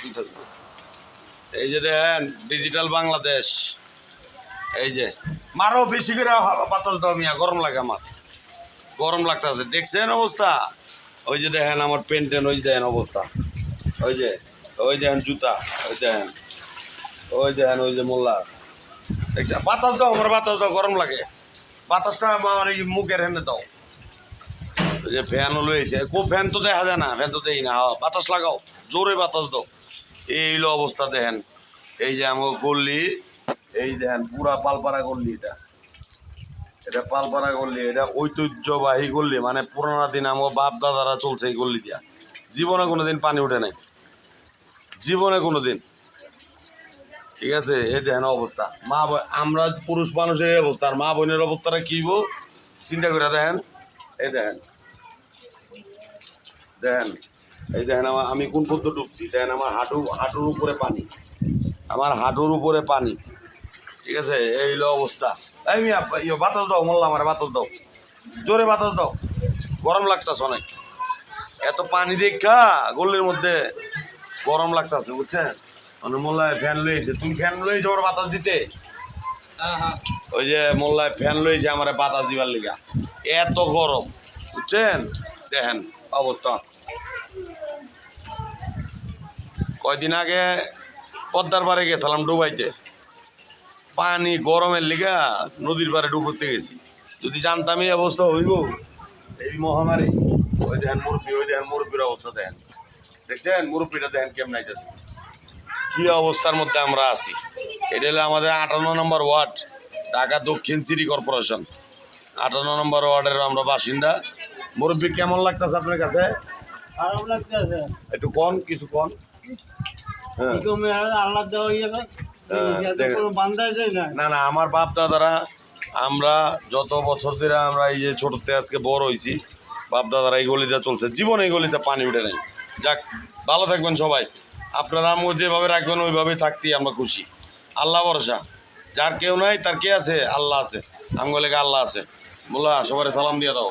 তুই থাকবি এই যে দেখেন ডিজিটাল বাংলাদেশ। এই যে মারো বেশি করে বাতাস দাও মিয়া গরম লাগে আমার। গরম লাগতেছে দেখছেন অবস্থা? ওই যে দেখেন আমার পেন্টেন ওই দেখেন অবস্থা। ওই যে ওই দেখেন জুতা ওই দেখেন ওই দেখেন ওই যে মোল্লা। দেখছেন? বাতাস দাও আমার বাতাস দাও গরম লাগে। বাতাসটা আমার এই মুখের হেনে দাও। ওই যে ফ্যানও লয়েছে খুব ফ্যান তো দেখা যায় না ফ্যান তো দেই না হ্যাঁ, বাতাস লাগাও জোরে বাতাস দাও। এই হলো অবস্থা, দেখেন। এই যে আমার গল্লি, এই দেখেন, পুরা পালপাড়া গল্লি এটা। এটা পালপাড়া গল্লি, এটা ঐতিহ্যবাহী গল্লি মানে পুরানা দিন আমার বাপ দাদারা চলছে এই গল্লি দিয়া। জীবনে কোনো দিন পানি উঠে নাই। জীবনে কোনোদিন। ঠিক আছে? এই দেখেন অবস্থা। মা আমরা পুরুষ মানুষের এই অবস্থা। আর মা বোনের অবস্থাটা কি? চিন্তা করে দেখেন। এই দেখেন। দেখেন। এই দেখেন আমার আমি কোন পদ্ম ডুবছি? দেখেন আমার হাঁটু হাঁটুর উপরে পানি। আমার হাঁটুর উপরে পানি। ঠিক আছে? এই হলো অবস্থা। এই মিয়া ইয়ে বাতাস দাও মোল্লা আমার বাতাস দাও। জোরে বাতাস দাও। গরম লাগতাছে অনেক। এত পানি দেখা গল্লির মধ্যে গরম লাগতাছে বুঝছেন? মানে মোল্লায় ফ্যান লইছে। তুমি ফ্যান লইছে ওর বাতাস দিতে? ওই যে মোল্লায় ফ্যান লইছে আমার বাতাস দিবার লিগা। এত গরম বুঝছেন? দেখেন অবস্থা। কয়দিন আগে পদ্মার পাড়ে গেছিলাম ডুবাইতে। পানি গরমের লিগা নদীর পাড়ে ডুবতে গেছি। যদি জানতাম এই অবস্থা হইব, এই মহামারী, ওই দেখেন মুরব্বী, ওই দেখেন মুরব্বীর অবস্থা দেখেন। দেখছেন? মুরব্বীটা দেখেন কেমন আইতেছে কি অবস্থার মধ্যে আমরা আছি। এটা হলো আমাদের আটান্ন নম্বর ওয়ার্ড, ঢাকা দক্ষিণ সিটি কর্পোরেশন। আটান্ন নম্বর ওয়ার্ডের আমরা বাসিন্দা। মুরব্বী কেমন লাগতেছে আপনার কাছে? খারাপ লাগতেছে একটু কন কিছু কন হ্যাঁ। কমে আল্লাহ দেওয়া না হ্যাঁ, দেখেন। কোনো বান্ধাই যায় না। না না আমার বাপ দাদারা আমরা যত বছর ধরে আমরা এই যে ছোটতে আজকে বড় হয়েছি বাপ দাদারা এই গলিতে চলছে। জীবনে এই গলিতে পানি উঠে নাই। যাক ভালো থাকবেন সবাই। আপনারা আমও যেভাবে রাখবেন ওইভাবেই থাকতেই আমরা খুশি। আল্লাহ ভরসা। যার কেউ নাই তার কে আছে? আল্লাহ আছে। আমগলেকে আল্লাহ আছে। মোল্লা সবাই সালাম দিয়ে দাও।